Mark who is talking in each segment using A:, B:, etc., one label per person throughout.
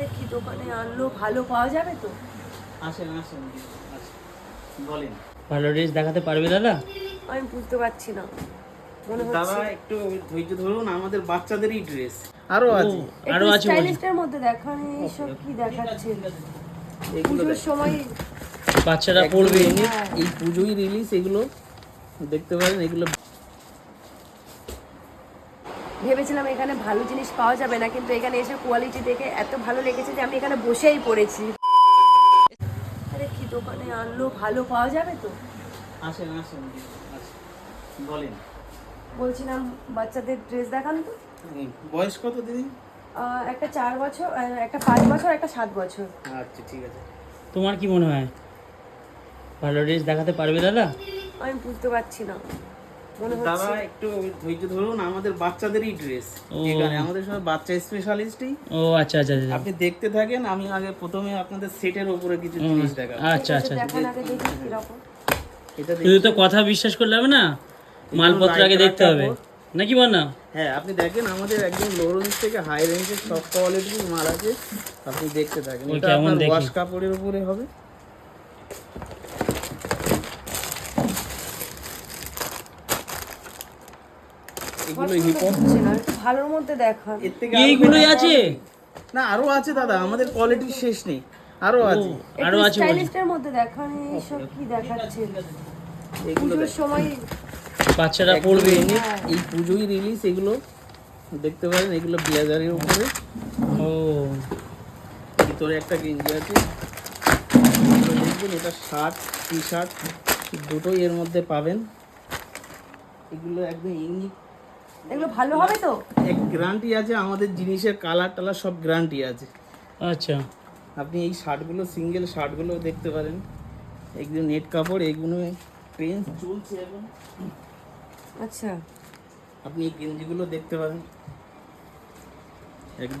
A: আরে কি দোকানে আনলো ভালো পাওয়া যাবে তো?
B: আসেন আসেন। বলেন।
C: ভালো ড্রেস দেখাতে পারবে দাদা?
A: আমি বুঝতে পারছি না। মনে
B: দাদা একটু ধৈর্য ধরুন আমাদের বাচ্চাদেরই ড্রেস আরও আছে
C: আরও আছে
A: স্টাইলিস্টের মধ্যে দেখান এইসব কি দেখাচ্ছে?
B: এগুলো
A: পুজোর সময়
C: বাচ্চারা পড়বে।
B: এই পুজোই রিলিজ এগুলো দেখতে পারেন এগুলো
A: ভেবেছিলাম এখানে ভালো জিনিস পাওয়া যাবে না কিন্তু এখানে এসে কোয়ালিটি দেখে এত ভালো লেগেছে যে আমি এখানে বসেই পড়েছি। আরে কি দোকানে আনলো ভালো পাওয়া যাবে তো?
B: আসেন আসেন। বলেন।
A: বলছিলাম বাচ্চাদের ড্রেস দেখান তো।
B: বয়স কত দিদি?
A: একটা চার বছর একটা পাঁচ বছর একটা সাত বছর।
B: আচ্ছা ঠিক আছে।
C: তোমার কি মনে হয়? ভালো ড্রেস দেখাতে পারবে দাদা?
A: আমি বুঝতে পারছি না।
B: দাদা একটু ধৈর্য ধরুন আমাদের বাচ্চাদেরই ড্রেস এখানে আমাদের সব বাচ্চা স্পেশালিস্টই
C: ও আচ্ছা আচ্ছা আচ্ছা।
B: আপনি দেখতে থাকেন আমি আগে প্রথমে আপনাদের সেটের উপরে কিছু জিনিস দেখাবো।
C: আচ্ছা আচ্ছা।
A: দেখান আগে
B: এটা
C: শুধু তো কথা বিশ্বাস করলে হবে না? মালপত্র আগে দেখতে হবে। নাকি বল না
B: হ্যাঁ আপনি দেখেন আমাদের একদম লো রেঞ্জ থেকে হাই রেঞ্জের সব কোয়ালিটির মাল আছে। আপনি দেখতে থাকেন। এটা
C: কেমন
B: আপনার ওয়াশ কাপড়ের উপরে হবে। এগুলো হিপ
A: ভালোর মধ্যে দেখান।
B: এর থেকে
C: এইগুলোই আছে?
B: না আরও আছে দাদা আমাদের কোয়ালিটি শেষ নেই আরও আছে।
C: আরও আছে
A: স্টাইলিস্টের মধ্যে দেখান এইসব কি দেখাচ্ছে?
B: এগুলো
A: পুজোর সময়
C: বাচ্চারা পড়বে।
B: এই পুজোই রিলিজ এগুলো দেখতে পারেন এগুলো ব্লেজারের উপরে।
C: ও।
B: ভিতরে একটা গেঞ্জি আছে। দেখবেন এটা শার্ট টি শার্ট দুটোই এর মধ্যে পাবেন। এগুলো একদম ইউনিক
A: এগুলো ভালো হবে তো?
B: এক গ্যারান্টি আছে আমাদের জিনিসের কালার টালার সব গ্যারান্টি আছে।
C: আচ্ছা।
B: আপনি এই শার্টগুলো সিঙ্গেল শার্টগুলো দেখতে পারেন। নেট কাপড় ট্রেন্স চলছে এখন।
A: আচ্ছা।
B: আপনি এই গেঞ্জিগুলো দেখতে পারেন।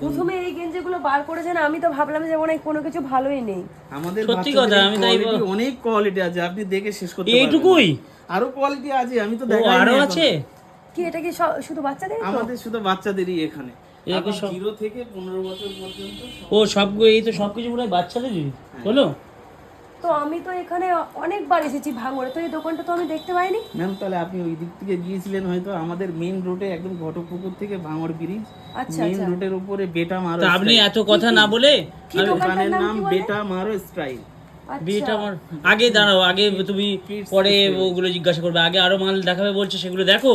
A: প্রথমে এই গেঞ্জিগুলো বার করেছেন আমি তো ভাবলাম যে মনে হয় কোনো কিছু ভালোই নেই।
B: আমাদের
C: সত্যি কথা, আমি তাই
B: অনেক কোয়ালিটি আছে আপনি দেখে শেষ করতে পারবেন।
C: এইটুকুই?
B: আরও কোয়ালিটি আছে আমি তো দেখাই
C: আরও আছে?
A: কি এটা কি শুধু বাচ্চাদের
B: আমাদের শুধু বাচ্চাদেরই এখানে।
C: এরকম
B: আপনি জিরো থেকে পনেরো বছর পর্যন্ত
C: ও সবগুলো এই তো সবকিছু মনে হয়। বাচ্চাদেরই বলো।
A: তো আমি তো এখানে অনেকবার এসেছি ভাঙড়ে তো এই দোকানটা তো আমি দেখতে পাইনি।
B: ম্যাম তাহলে আপনি ওই দিক থেকে গিয়েছিলেন হয়তো আমাদের মেইন রোডে একদম ঘটকপুকুর থেকে ভাঙড় ব্রিজ
A: আচ্ছা
B: মেইন রোডের উপরে বেটা মারো
C: আপনি এত কথা না বলে
A: কি
B: দোকানের
A: নাম?
B: বেটা মারো স্টাইল
C: বিয়েটা
A: আচ্ছা
C: আমার আগে দাঁড়াও আগে তুমি পরে ওগুলো জিজ্ঞাসা করবে আগে আরও মাল দেখাবে বলছে সেগুলো দেখো।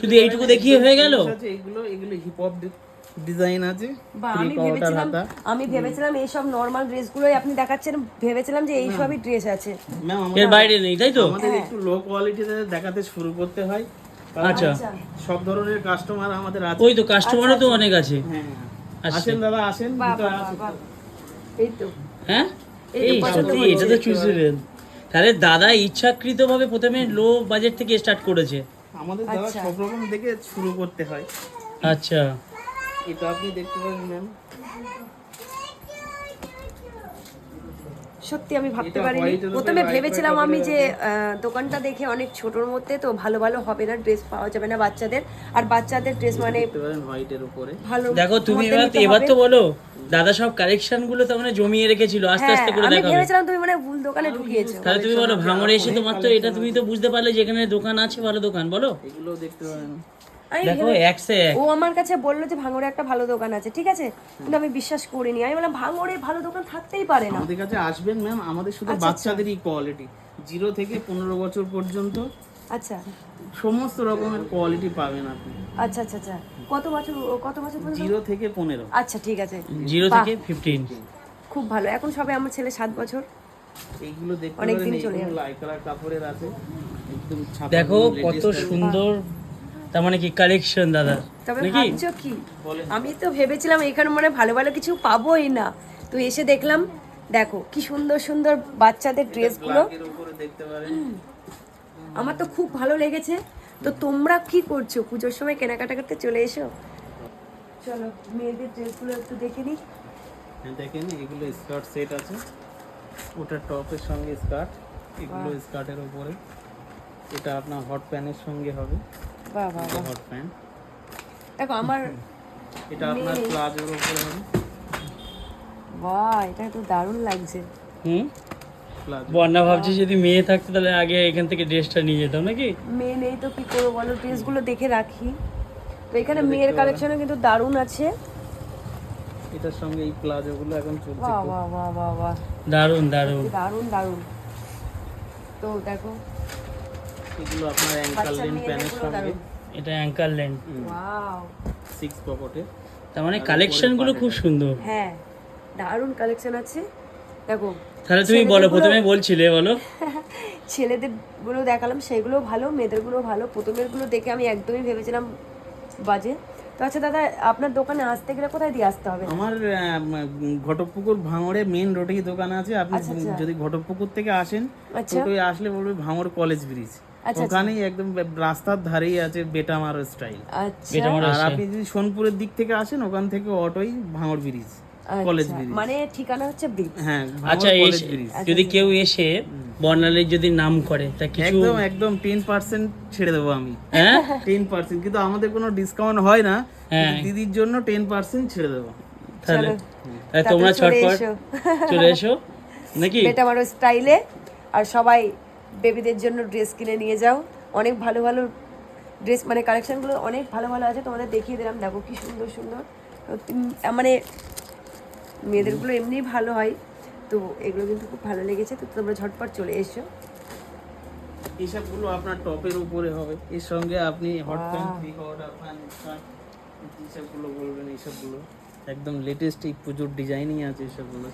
C: শুধু এইটুকু দেখিয়ে হয়ে গেল?
B: এগুলো এগুলো হিপ হপ ডিজাইন আছে
A: আমি ভেবেছিলাম আমি ভেবেছিলাম এইসব নর্মাল ড্রেসগুলোই আপনি দেখাচ্ছেন ভেবেছিলাম যে এইসবই ড্রেস আছে।
B: ম্যাম
C: এর বাইরে নেই তাই তো?
B: আমাদের একটু লো কোয়ালিটিতে দেখাতে শুরু করতে হয়।
C: আচ্ছা
A: আচ্ছা।
B: সব ধরনের কাস্টমার আমাদের আছে।
C: ওই তো কাস্টমারও তো অনেক আছে।
B: হ্যাঁ
C: আচ্ছা।
B: আসেন দাদা আসেন
A: এই তো।
C: হ্যাঁ?
A: এই
C: এই সত্যি এটা তো চুজলেন তাহলে দাদা ইচ্ছাকৃতভাবে প্রথমে লো বাজেট থেকে স্টার্ট করেছে।
B: আমাদের দাদা
A: আচ্ছা।
B: সব রকম দেখে শুরু করতে হয়।
C: আচ্ছা।
B: এটা আপনি দেখতে পারেন ম্যাম
A: সত্যি আমি ভাবতে পারিনি। প্রথমে ভেবেছিলাম আমি যে দোকানটা দেখে অনেক ছোটর মধ্যে তো ভালো ভালো হবে না ড্রেস পাওয়া যাবে না বাচ্চাদের। আর বাচ্চাদের ড্রেস মানে ভালো
C: দেখো তুমি এবার। তো বলো দাদা সব কালেকশনগুলো তো মানে জমিয়ে রেখেছিল আস্তে
A: হ্যাঁ
C: আস্তে করে
A: আমি ভেবেছিলাম তুমি মানে ভুল দোকানে ঢুকিয়েছো।
C: তাহলে তুমি বলো ভাঙড়ে এসে তোমার তো এটা তুমি তো বুঝতে পারলে যে এখানে দোকান আছে ভালো দোকান বলো।
B: এগুলো দেখতে
C: দেখো একশে এক
A: ও আমার কাছে বলল যে ভাঙড়ে একটা ভালো দোকান আছে ঠিক আছে? কিন্তু আমি বিশ্বাস করিনি। আমি বললাম ভাঙড়ে ভালো দোকান থাকতেই পারে না।
B: আমাদের কাছে আসবেন ম্যাম আমাদের শুধু
A: আচ্ছা,
B: বাচ্চাদেরই কোয়ালিটি জিরো থেকে পনেরো বছর পর্যন্ত
A: আচ্ছা।
B: সমস্ত রকমের কোয়ালিটি পাবেন আপনি।
A: আচ্ছা আচ্ছা আচ্ছা। কত বছর কত বছর পর্যন্ত?
B: জিরো থেকে পনেরো।
A: আচ্ছা ঠিক আছে।
C: জিরো থেকে ফিফটিন
A: খুব ভালো। এখন সবে আমার ছেলে সাত বছর।
B: এইগুলো দেখতে
A: অনেক দিন চলে
B: লাই কাপড়ের আছে।
C: দেখো কত সুন্দর। তার মানে কি কালেকশন দাদা?
A: তবে
C: নাকি?
A: ভাবছ কি? আমি তো ভেবেছিলাম এখানে মানে ভালো ভালো কিছু পাবোই না। তো এসে দেখলাম দেখো কি সুন্দর সুন্দর বাচ্চাদের ড্রেসগুলো আমার তো খুব ভালো লেগেছে। তো তোমরা কি করছ? পুজোর সময় কেনাকাটা করতে চলে এসো। চলো মেয়েদের ড্রেসগুলো একটু দেখে নিই।
B: হ্যাঁ, দেখেন এগুলো স্কার্ট সেট আছে। ওটা টপের সঙ্গে স্কার্ট এগুলো স্কার্টের উপরে। এটা আপনার হট প্যান্টের সঙ্গে হবে।
A: বাহ বাহ।
B: হট প্যান্ট
A: দেখো আমার
B: এটা আপনার প্লাজোর উপরে হবে।
A: বাহ এটা তো দারুণ লাগছে।
C: হুম? বন্যা ভাবছি। যদি মেয়ে থাকতো তাহলে আগে এখান থেকে ড্রেসটা নিয়ে যেতাম নাকি?
A: মেয়ে নেই তো কি করব বলো? ড্রেসগুলো দেখে রাখি। তো এখানে মেয়ের কালেকশনও কিন্তু দারুণ আছে।
B: এটার সঙ্গে এই প্লাজোগুলো এখন চলছে
A: বাহ বাহ বাহ বাহ বাহ।
C: দারুণ দারুণ।
A: দারুণ দারুণ। তো দেখো।
B: এগুলো আপনার অ্যাঙ্কাল
A: বাচ্চা
B: লেন প্যানের সঙ্গে।
C: এটা অ্যাঙ্কার ল্যান্ড
A: ওয়াও
B: সিক্স পকেটে
C: তার মানে কালেকশনগুলো খুব সুন্দর।
A: হ্যাঁ দারুণ কালেকশন আছে। দেখো
C: তাহলে তুমি বলো প্রথমে বলছিলে বলো।
A: ছেলেদেরগুলো দেখালাম সেগুলো ভালো মেয়েদেরগুলো ভালো প্রথমেরগুলো দেখে আমি একদমই ভেবেছিলাম বাজে। তো আচ্ছা দাদা আপনার দোকানে আসতে গেলে কোথায় দিয়ে আসতে হবে?
B: আমার ঘটকপুকুর ভাঙড়ে মেন রোডেই দোকান আছে। আপনি
A: আচ্ছা, আচ্ছা।
B: যদি ঘটকপুকুর থেকে আসেন
A: আচ্ছা।
B: টোটোয় আসলে বলবে ভাঙড় কলেজ ব্রিজ
A: আচ্ছা।
B: ওখানেই একদম রাস্তার ধারেই আছে বেটামার স্টাইল
A: আচ্ছা।
B: আর আপনি যদি সোনপুরের দিক থেকে আসেন ওখান থেকে অটোই ভাঙড় ব্রিজ কলেজ
A: আচ্ছা,
B: ব্রিজ
A: মানে ঠিকানা হচ্ছে ব্রিজ
B: হ্যাঁ
C: আচ্ছা যদি কেউ এসে বর্ণালীর যদি নাম করে তা কিছু
B: একদম একদম টেন পার্সেন্ট ছেড়ে দেবো আমি।
C: হ্যাঁ?
B: টেন পার্সেন্ট কিন্তু আমাদের কোনো ডিসকাউন্ট হয় না
C: হ্যাঁ।
B: দিদির জন্য টেন পার্সেন্ট ছেড়ে দেবো।
C: তাহলে তোমরা ছটপট
A: এসো।
C: চলে এসো। নাকি?
A: বেটা মারো স্টাইলে আর সবাই বেবিদের জন্য ড্রেস কিনে নিয়ে যাও। অনেক ভালো ভালো ড্রেস মানে কালেকশনগুলো অনেক ভালো ভালো আছে তোমাদের দেখিয়ে দিলাম। দেখো কি সুন্দর সুন্দর। মানে মেয়েদেরগুলো এমনি ভালো হয় তো এগুলো কিন্তু খুব ভালো লেগেছে। তো তোমরা ঝটপট চলে এসো।
B: এইসবগুলো আপনার টপের উপরে হবে। এর সঙ্গে আপনি হট প্যান্ট থ্রি কোয়ার্টার আপনার শার্ট এইসবগুলো বলবেন এইসবগুলো একদম লেটেস্ট এই পুজোর ডিজাইনই আছে এইসবগুলো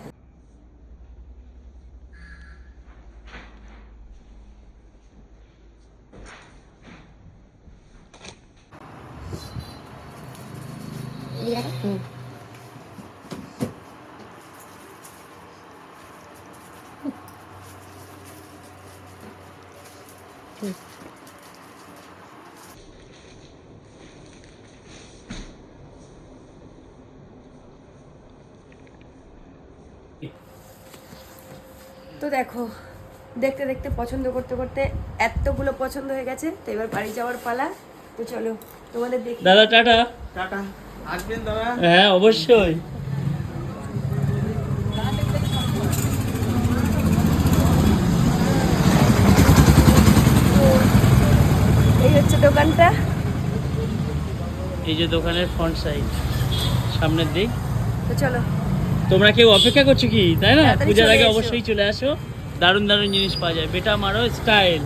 A: তো দেখো দেখতে দেখতে পছন্দ করতে করতে এতগুলো পছন্দ হয়ে গেছে তো এবার বাড়ি যাওয়ার পালা। তো চলো তোমাদের দেখি।
C: দাদা টাটা।
B: টাটা। আসবেন দাদা?
C: হ্যাঁ অবশ্যই।
A: এই হচ্ছে দোকানটা।
C: এই যে দোকানের ফ্রন্ট সাইড সামনের দিক।
A: তো চলো।
C: তোমরা কেউ অপেক্ষা করছ কি? তাই না? পূজার আগে অবশ্যই চলে আসো। দারুণ দারুণ জিনিস পাওয়া যায়। বেটা মারো স্টাইল